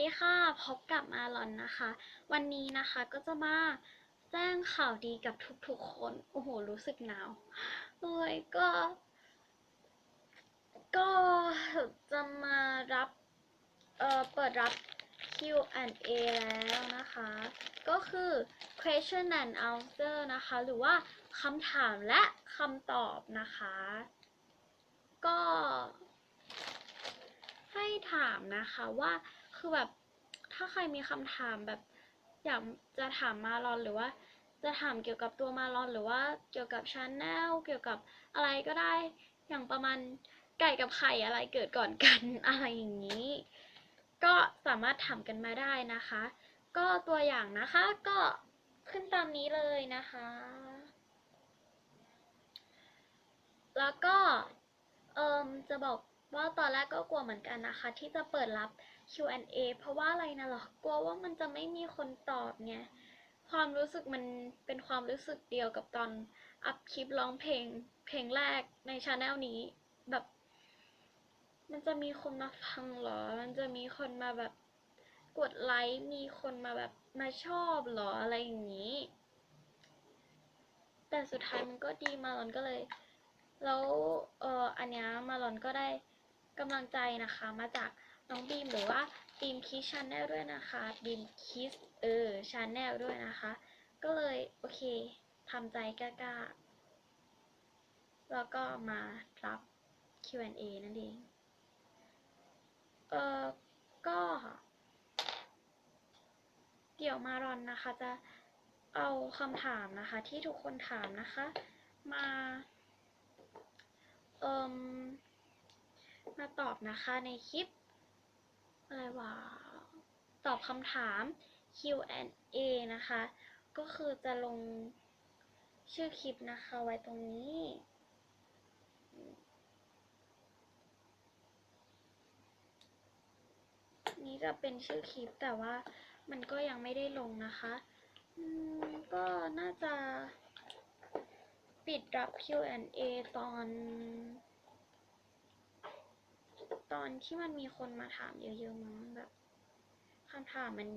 ดีค่ะ พบกับมาลอนนะคะ วันนี้นะคะก็จะมาแจ้งข่าวดีกับทุกๆคน โอ้โห รู้สึกหนาวเลยก็ ก็จะมารับ เอ่อ เปิดรับ Q&A แล้วนะคะ ก็คือ question and answer นะคะ หรือว่าคำถามและคำตอบนะคะ ก็ให้ถามนะคะว่า คือแบบถ้าใครมีคำถามแบบอยากจะถามมาลอนหรือว่า จะถามเกี่ยวกับตัวมาลอนหรือว่าเกี่ยวกับชาแนลเกี่ยวกับอะไรก็ได้ อย่างประมาณไก่กับไข่อะไรเกิดก่อนกันอะไรอย่างนี้ ก็สามารถถามกันมาได้นะคะ ก็ตัวอย่างนะคะก็ขึ้นตามนี้เลยนะคะ แล้วก็เอิมจะบอก ว่าตอนแรกก็กลัวเหมือนกันนะคะ ที่จะเปิดรับ Q&A เพราะว่าอะไรนะหรอกลัวว่ามันจะไม่มีคนตอบไงความรู้สึกมันเป็นความรู้สึกเดียวกับตอนอัพคลิปร้องเพลงเพลงแรกในชาแนลนี้แบบ มันจะมีคนมาฟังหรอ มันจะมีคนมาแบบกดไลค์ มีคนมาแบบมาชอบหรออะไรอย่างนี้ แต่สุดท้ายมันก็ดีมาลอนก็เลย แล้วเอออันนี้มาลอนก็ได้ กำลังใจนะคะมาจากน้องบีมหรือว่าบีมคิสชาแนลด้วยนะคะบีมคิสเออชาแนลด้วยนะคะ ก็เลยโอเคทำใจกล้าๆ แล้วก็มารับ Q&A นั่นเอง เออก็ เดี๋ยวมารอนนะคะจะเอาคำถามนะคะ ที่ทุกคนถามนะคะ มา เอ่ม มาตอบนะคะในคลิป อะไรวะตอบคำถาม Q&A นะคะ ก็คือจะลงชื่อคลิปนะคะ ไว้ตรงนี้ นี่จะเป็นชื่อคลิปแต่ว่ามันก็ยังไม่ได้ลงนะคะก็น่าจะปิดรับ Q&A ตอน ตอนที่มันมีคนมาถามเยอะๆมั้งแบบคำถามมัน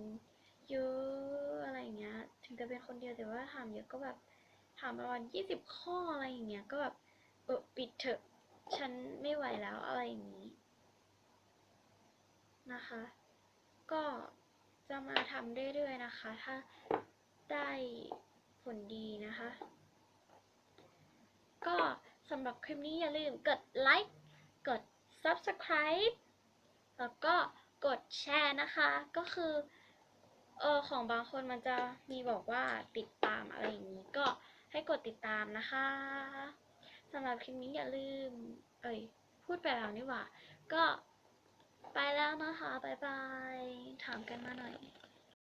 เยอะอะไรเงี้ย ถึงจะเป็นคนเดียวแต่ว่าถามเยอะก็แบบถามประมาณยี่สิบข้ออะไรอย่างเงี้ยก็แบบเออปิดเถอะ ฉันไม่ไหวแล้วอะไรอย่างนี้นะคะ ก็จะมาทำเรื่อยๆนะคะ ถ้าได้ผลดีนะคะ ก็สำหรับคลิปนี้อย่าลืมกดไลค์กด subscribe แล้วก็กดแชร์นะคะ ก็คือเออของบางคนมันจะมีบอกว่าติดตามอะไรอย่างนี้ ก็ให้กดติดตามนะคะสำหรับคลิปนี้อย่าลืม เอ้ย พูดไปแล้วนี่หว่า ก็ไปแล้วนะคะ บ๊ายบาย ถามกันมาหน่อย